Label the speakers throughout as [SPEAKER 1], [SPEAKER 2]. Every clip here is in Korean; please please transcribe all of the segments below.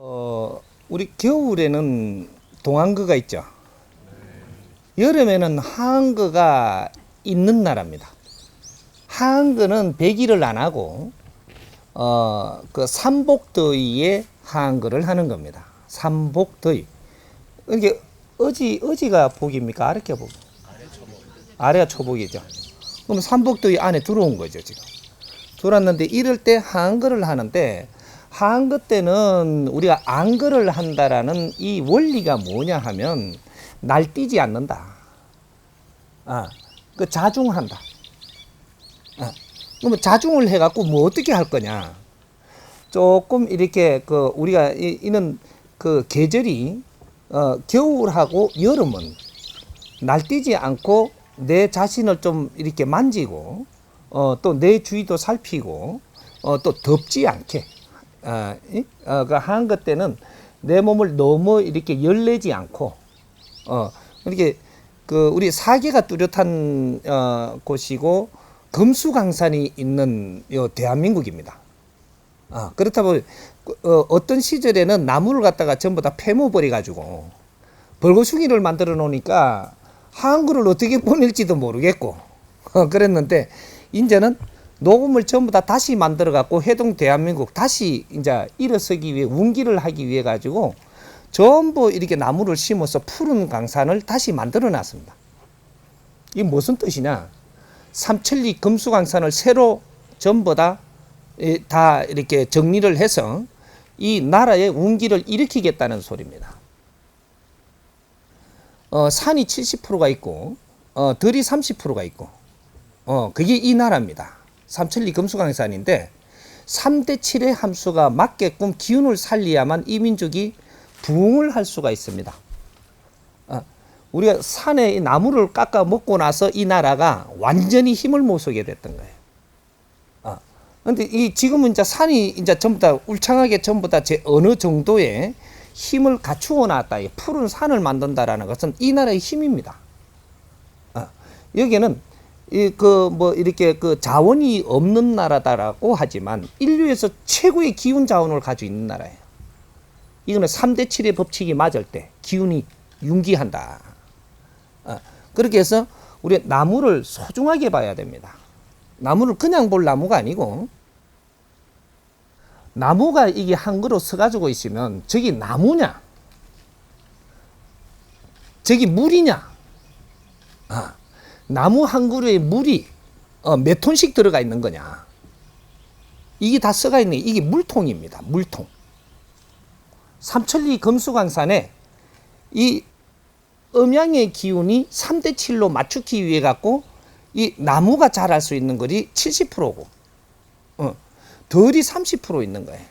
[SPEAKER 1] 어, 우리 겨울에는 동안거가 있죠. 여름에는 하한거가 있는 나라입니다. 하한거는 배기를 안 하고 어, 그 삼복더위에 하한거를 하는 겁니다. 삼복더위. 이게 어지 어지가 복입니까? 아래가 복? 아래가 초복이죠. 그럼 삼복더위 안에 들어온 거죠 지금. 들어왔는데 이럴 때 하한거를 하는데 하 한거 때는 우리가 안거를 한다라는 이 원리가 뭐냐 하면 날뛰지 않는다. 아, 그 자중한다. 아, 그러면 자중을 해갖고 뭐 어떻게 할 거냐? 조금 이렇게 그 우리가 이, 이는 그 계절이 어, 겨울하고 여름은 날뛰지 않고 내 자신을 좀 이렇게 만지고 어, 또 내 주위도 살피고 어, 또 덥지 않게 어, 이? 어, 그 하는 것 때는 내 몸을 너무 이렇게 열내지 않고 어, 이렇게 그 우리 사계가 뚜렷한 어, 곳이고 금수강산이 있는 요 대한민국입니다. 아, 그렇다 보니 어, 어떤 시절에는 나무를 갖다가 전부 다 패무버려 가지고 벌거숭이를 만들어 놓으니까 한글을 어떻게 보낼지도 모르겠고 어, 그랬는데 이제는 녹음을 전부 다 다시 만들어 갖고 해동 대한민국 다시 이제 일어서기 위해 운기를 하기 위해 가지고 전부 이렇게 나무를 심어서 푸른 강산을 다시 만들어 놨습니다. 이게 무슨 뜻이냐? 삼천리 금수강산을 새로 전부 다, 이, 다 이렇게 정리를 해서 이 나라의 운기를 일으키겠다는 소리입니다. 어, 산이 70%가 있고, 어, 들이 30%가 있고, 어, 그게 이 나라입니다. 삼천리 금수강산인데, 3대 7의 함수가 맞게끔 기운을 살려야만 이 민족이 부흥을 할 수가 있습니다. 어, 우리가 산에 이 나무를 깎아 먹고 나서 이 나라가 완전히 힘을 못 쓰게 됐던 거예요. 어, 근데 이 지금은 이제 산이 이제 전부 다 울창하게 전부 다 제 어느 정도의 힘을 갖추어 놨다. 이 푸른 산을 만든다라는 것은 이 나라의 힘입니다. 어, 여기는 이 그 뭐 이렇게 그 자원이 없는 나라다라고 하지만 인류에서 최고의 기운 자원을 가지고 있는 나라예요. 이거는 3대 7의 법칙이 맞을 때 기운이 융기한다. 어, 그렇게 해서 우리 나무를 소중하게 봐야 됩니다. 나무를 그냥 볼 나무가 아니고 나무가 이게 한 그루 서가지고 있으면 저기 나무냐? 저기 물이냐? 아, 나무 한 그루에 물이 어, 몇 톤씩 들어가 있는 거냐? 이게 다 써가 있는 게 이게 물통입니다. 물통. 삼천리 금수강산에 이 음양의 기운이 3대 7로 맞추기 위해 갖고 이 나무가 자랄 수 있는 것이 70%고 어, 덜이 30% 있는 거예요.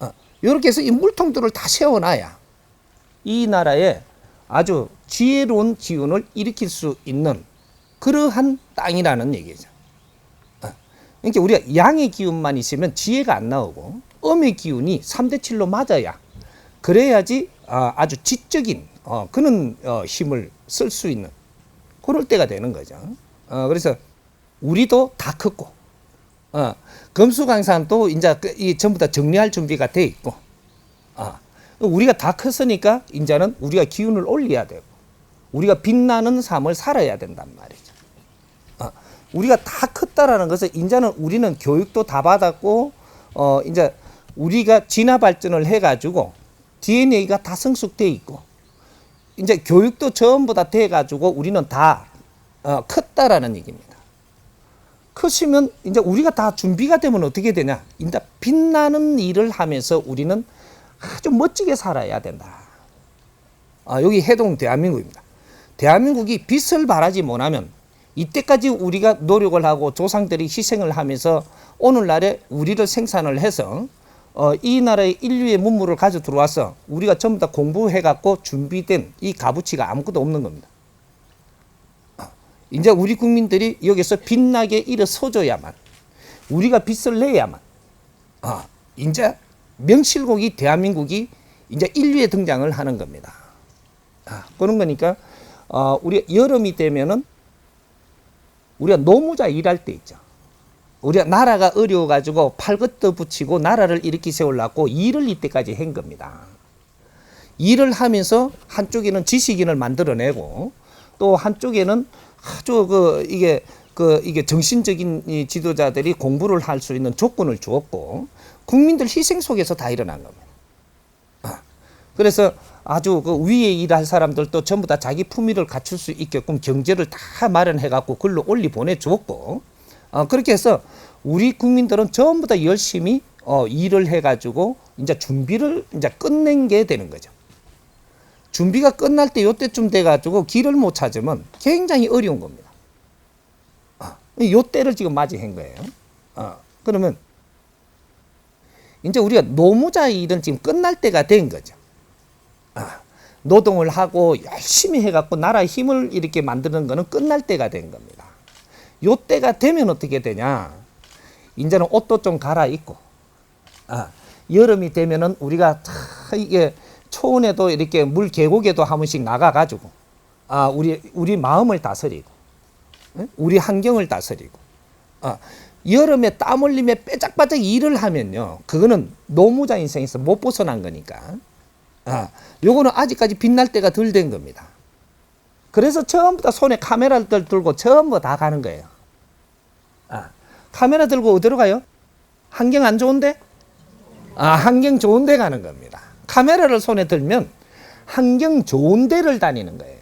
[SPEAKER 1] 어, 이렇게 해서 이 물통들을 다 세워놔야 이 나라에 아주 지혜로운 기운을 일으킬 수 있는 그러한 땅이라는 얘기죠. 어, 그러니까 우리가 양의 기운만 있으면 지혜가 안 나오고 음의 기운이 3대 7로 맞아야 그래야지 아, 아주 지적인 어, 그런 어, 힘을 쓸 수 있는 그럴 때가 되는 거죠. 어, 그래서 우리도 다 컸고 어, 금수강산도 이제 그, 이 전부 다 정리할 준비가 돼 있고 어, 우리가 다 컸으니까 이제는 우리가 기운을 올려야 되고 우리가 빛나는 삶을 살아야 된단 말이죠. 어, 우리가 다 컸다라는 것은 이제는 우리는 교육도 다 받았고 어, 이제 우리가 진화 발전을 해가지고 DNA가 다 성숙돼 있고 이제 교육도 전부 다 돼가지고 우리는 다 어, 컸다라는 얘기입니다. 크시면 이제 우리가 다 준비가 되면 어떻게 되냐? 이제 빛나는 일을 하면서 우리는 아주 멋지게 살아야 된다. 아, 여기 해동 대한민국입니다. 대한민국이 빛을 발하지 못하면 이때까지 우리가 노력을 하고 조상들이 희생을 하면서 오늘날에 우리를 생산을 해서 어, 이 나라의 인류의 문물을 가져 들어와서 우리가 전부 다 공부해갖고 준비된 이 값어치가 아무것도 없는 겁니다. 어, 이제 우리 국민들이 여기서 빛나게 일어서줘야만 우리가 빛을 내야만 어, 이제 명실공히 대한민국이 이제 인류에 등장을 하는 겁니다. 아, 그런 거니까 어, 우리 여름이 되면은 우리가 노무자 일할 때 있죠. 우리가 나라가 어려워가지고 팔것도 붙이고 나라를 일으키 세우려고 일을 이때까지 한 겁니다. 일을 하면서 한쪽에는 지식인을 만들어내고 또 한쪽에는 아주 그 이게 그 이게 정신적인 이 지도자들이 공부를 할 수 있는 조건을 주었고 국민들 희생 속에서 다 일어난 겁니다. 아, 그래서 아주 그 위에 일할 사람들도 전부 다 자기 품위를 갖출 수 있게끔 경제를 다 마련해 갖고 글로 올리 보내 주었고 어, 그렇게 해서 우리 국민들은 전부 다 열심히 어, 일을 해 가지고 이제 준비를 이제 끝낸 게 되는 거죠. 준비가 끝날 때 요때쯤 돼 가지고 길을 못 찾으면 굉장히 어려운 겁니다. 아, 요 때를 지금 맞이한 거예요. 어, 그러면 이제 우리가 노무자 일은 지금 끝날 때가 된 거죠. 아, 노동을 하고 열심히 해갖고 나라의 힘을 이렇게 만드는 거는 끝날 때가 된 겁니다. 요 때가 되면 어떻게 되냐? 이제는 옷도 좀 갈아입고, 아, 여름이 되면은 우리가 다 이게 초원에도 이렇게 물 계곡에도 한 번씩 나가가지고, 아, 우리 우리 마음을 다스리고, 응? 우리 환경을 다스리고, 아, 여름에 땀 흘리며 빼짝빼짝 일을 하면요, 그거는 노무자 인생에서 못 벗어난 거니까. 아, 요거는 아직까지 빛날 때가 덜 된 겁니다. 그래서 다 손에 카메라를 들고 전부 다 가는 거예요. 아, 카메라 들고 어디로 가요? 환경 안 좋은데? 아, 환경 좋은 데 가는 겁니다. 카메라를 손에 들면 환경 좋은 데를 다니는 거예요.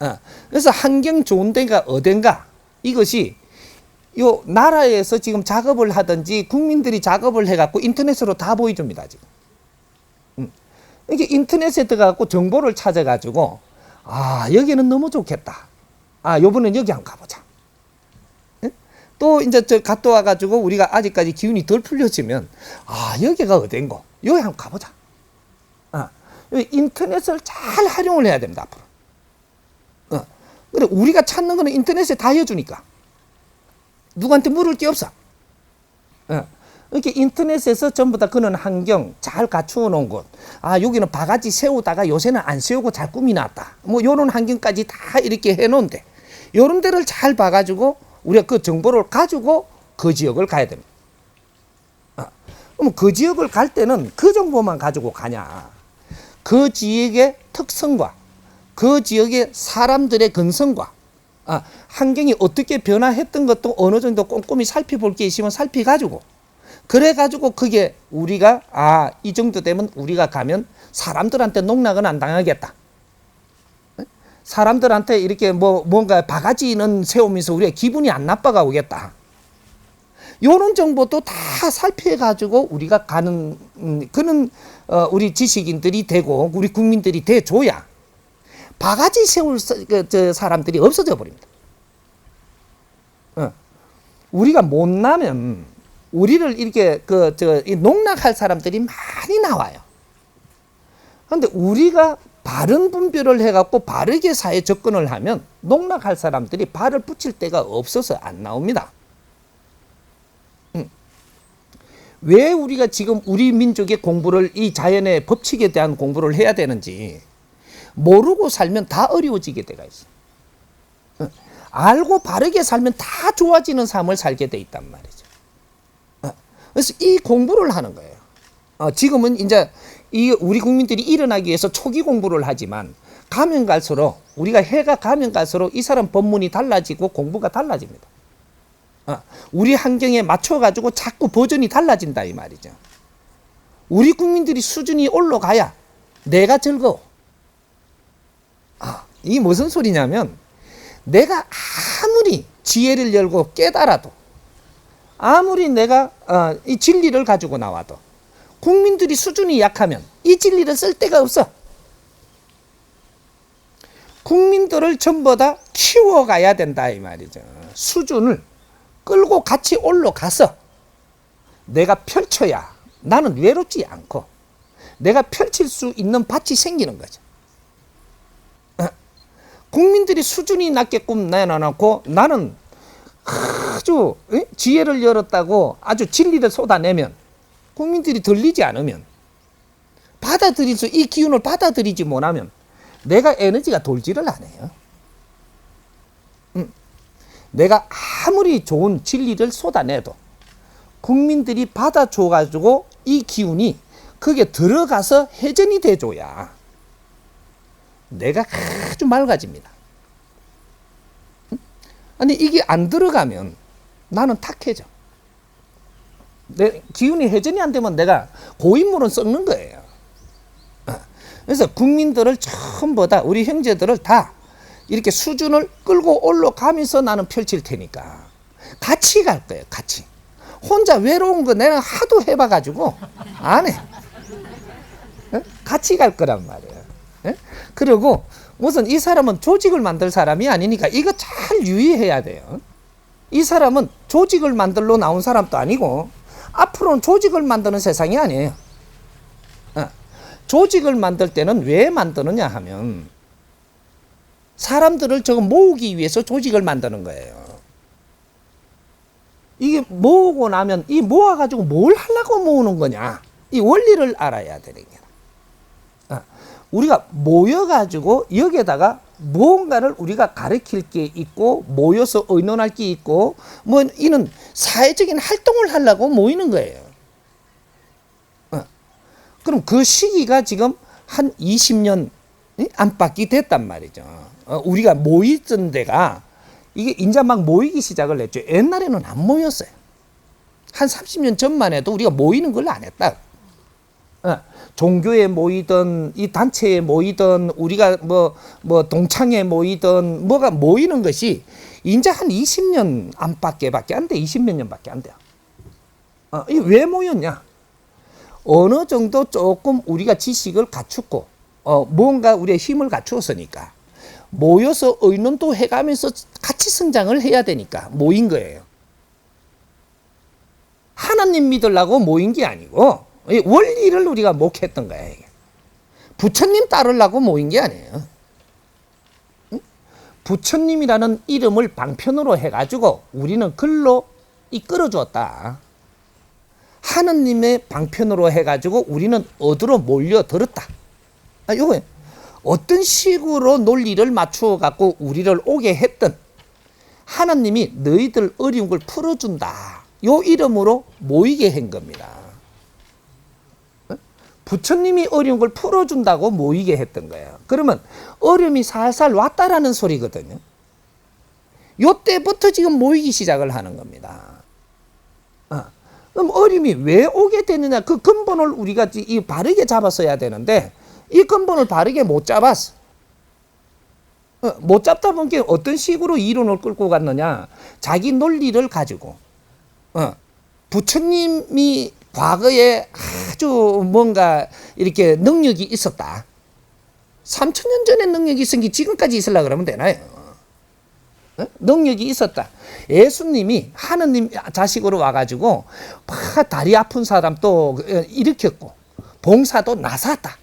[SPEAKER 1] 아, 그래서 환경 좋은 데가 어딘가? 이것이 요 나라에서 지금 작업을 하든지 국민들이 작업을 해갖고 인터넷으로 다 보여줍니다, 지금. 이게 인터넷에 들어가고 정보를 찾아가지고 아 여기는 너무 좋겠다. 아 요번엔 여기 한번 가보자. 예? 또 이제 저 갔다 와가지고 우리가 아직까지 기운이 덜 풀려지면 아 여기가 어딘고 여기 한번 가보자. 아 인터넷을 잘 활용을 해야 됩니다 앞으로. 어. 그래 우리가 찾는 거는 인터넷에 다 해주니까 누구한테 물을 게 없어. 어. 이렇게 인터넷에서 전부 다 그런 환경 잘 갖추어 놓은 곳. 아, 여기는 바가지 세우다가 요새는 안 세우고 잘 꾸미놨다. 뭐, 요런 환경까지 다 이렇게 해 놓은데, 요런 데를 잘 봐가지고, 우리가 그 정보를 가지고 그 지역을 가야 됩니다. 아, 그럼 그 지역을 갈 때는 그 정보만 가지고 가냐. 그 지역의 특성과 그 지역의 사람들의 근성과 아, 환경이 어떻게 변화했던 것도 어느 정도 꼼꼼히 살펴볼 게 있으면 살펴가지고 그래가지고 그게 우리가 아 이 정도 되면 우리가 가면 사람들한테 농락은 안 당하겠다. 사람들한테 이렇게 뭐 뭔가 바가지는 세우면서 우리가 기분이 안 나빠가 오겠다. 요런 정보도 다 살펴가지고 우리가 가는 음, 그런 어, 우리 지식인들이 되고 우리 국민들이 돼 줘야 바가지 세울 사- 그, 저 사람들이 없어져 버립니다. 어. 우리가 못 나면 우리를 이렇게 그 저 농락할 사람들이 많이 나와요. 그런데 우리가 바른 분별을 해갖고 바르게 사회 접근을 하면 농락할 사람들이 발을 붙일 데가 없어서 안 나옵니다. 음. 왜 우리가 지금 우리 민족의 공부를 이 자연의 법칙에 대한 공부를 해야 되는지 모르고 살면 다 어려워지게 돼가 있어. 어. 알고 바르게 살면 다 좋아지는 삶을 살게 돼 있단 말이죠. 어. 그래서 이 공부를 하는 거예요. 어, 지금은 이제 이 우리 국민들이 일어나기 위해서 초기 공부를 하지만 가면 갈수록 우리가 해가 가면 갈수록 이 사람 법문이 달라지고 공부가 달라집니다. 어, 우리 환경에 맞춰 가지고 자꾸 버전이 달라진다 이 말이죠. 우리 국민들이 수준이 올라가야 내가 즐거워. 아, 이 무슨 소리냐면 내가 아무리 지혜를 열고 깨달아도 아무리 내가 어, 이 진리를 가지고 나와도 국민들이 수준이 약하면 이 진리를 쓸 데가 없어. 국민들을 전부 다 키워가야 된다 이 말이죠. 수준을 끌고 같이 올라가서 내가 펼쳐야 나는 외롭지 않고 내가 펼칠 수 있는 밭이 생기는 거죠. 어, 국민들이 수준이 낮게끔 내놔놓고 나는 아주 에? 지혜를 열었다고 아주 진리를 쏟아내면 국민들이 들리지 않으면 받아들일 수 이 기운을 받아들이지 못하면 내가 에너지가 돌지를 않아요. 음. 내가 아무리 좋은 진리를 쏟아내도 국민들이 받아줘가지고 이 기운이 거기에 들어가서 회전이 돼줘야 내가 아주 맑아집니다. 응? 아니 이게 안 들어가면 나는 탁해져. 내 기운이 회전이 안 되면 내가 고인물은 썩는 거예요. 어. 그래서 국민들을 전부 다 우리 형제들을 다 이렇게 수준을 끌고 올라가면서 나는 펼칠 테니까 같이 갈 거예요. 같이. 혼자 외로운 거 내가 하도 해봐가지고 안 해. 어? 같이 갈 거란 말이에요. 예? 그리고 무슨 이 사람은 조직을 만들 사람이 아니니까 이거 잘 유의해야 돼요. 이 사람은 조직을 만들러 나온 사람도 아니고 앞으로는 조직을 만드는 세상이 아니에요. 어. 조직을 만들 때는 왜 만드느냐 하면 사람들을 저거 모으기 위해서 조직을 만드는 거예요. 이게 모으고 나면 이 모아가지고 뭘 하려고 모으는 거냐? 이 원리를 알아야 되는 거야. 어. 우리가 모여가지고 여기에다가 무언가를 우리가 가르칠 게 있고 모여서 의논할 게 있고 뭐 이는 사회적인 활동을 하려고 모이는 거예요. 어. 그럼 그 시기가 지금 한 20년 안팎이 됐단 말이죠. 어, 우리가 모이던 데가 이게 인자 막 모이기 시작을 했죠. 옛날에는 안 모였어요. 한 30년 전만 해도 우리가 모이는 걸 안 했다. 어, 종교에 모이든 이 단체에 모이든 우리가 뭐뭐 동창회 모이든 뭐가 모이는 것이 이제 한 20년 안팎에밖에 안 돼. 20몇 년밖에 안 돼요. 어, 이게 왜 모였냐? 어느 정도 조금 우리가 지식을 갖추고 어, 뭔가 우리의 힘을 갖추었으니까 모여서 의논도 해가면서 같이 성장을 해야 되니까 모인 거예요. 하나님 믿으려고 모인 게 아니고 이 원리를 우리가 목했던 거야. 이게. 부처님 따르려고 모인 게 아니에요. 응? 부처님이라는 이름을 방편으로 해가지고 우리는 글로 이끌어 주었다. 하느님의 방편으로 해가지고 우리는 어디로 몰려들었다. 아, 요거 어떤 식으로 논리를 맞추어 갖고 우리를 오게 했던 하나님이 너희들 어려운 걸 풀어준다. 요 이름으로 모이게 한 겁니다. 어? 부처님이 어려운 걸 풀어준다고 모이게 했던 거예요. 그러면 어려움이 살살 왔다라는 소리거든요. 요 때부터 지금 모이기 시작을 하는 겁니다. 어. 그럼 어려움이 왜 오게 되느냐 그 근본을 우리가 이 바르게 잡았어야 되는데 이 근본을 바르게 못 잡았어. 어, 못 잡다 보니까 어떤 식으로 이론을 끌고 갔느냐 자기 논리를 가지고 어, 부처님이 과거에 아주 뭔가 이렇게 능력이 있었다. 3천 년 전에 능력이 있으니 지금까지 있으려 그러면 되나요? 어? 능력이 있었다. 예수님이 하느님 자식으로 와가지고 막 다리 아픈 사람 또 일으켰고 봉사도 나섰다.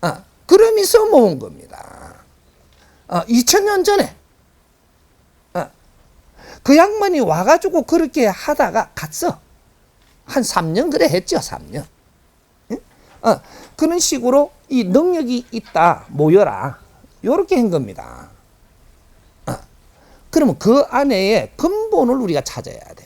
[SPEAKER 1] 어, 그러면서 모은 겁니다. 어, 2000년 전에 어, 그 양반이 와가지고 그렇게 하다가 갔어. 한 3년 그래 했죠, 3년. 어, 그런 식으로 이 능력이 있다, 모여라. 요렇게 한 겁니다. 어, 그러면 그 안에 근본을 우리가 찾아야 돼.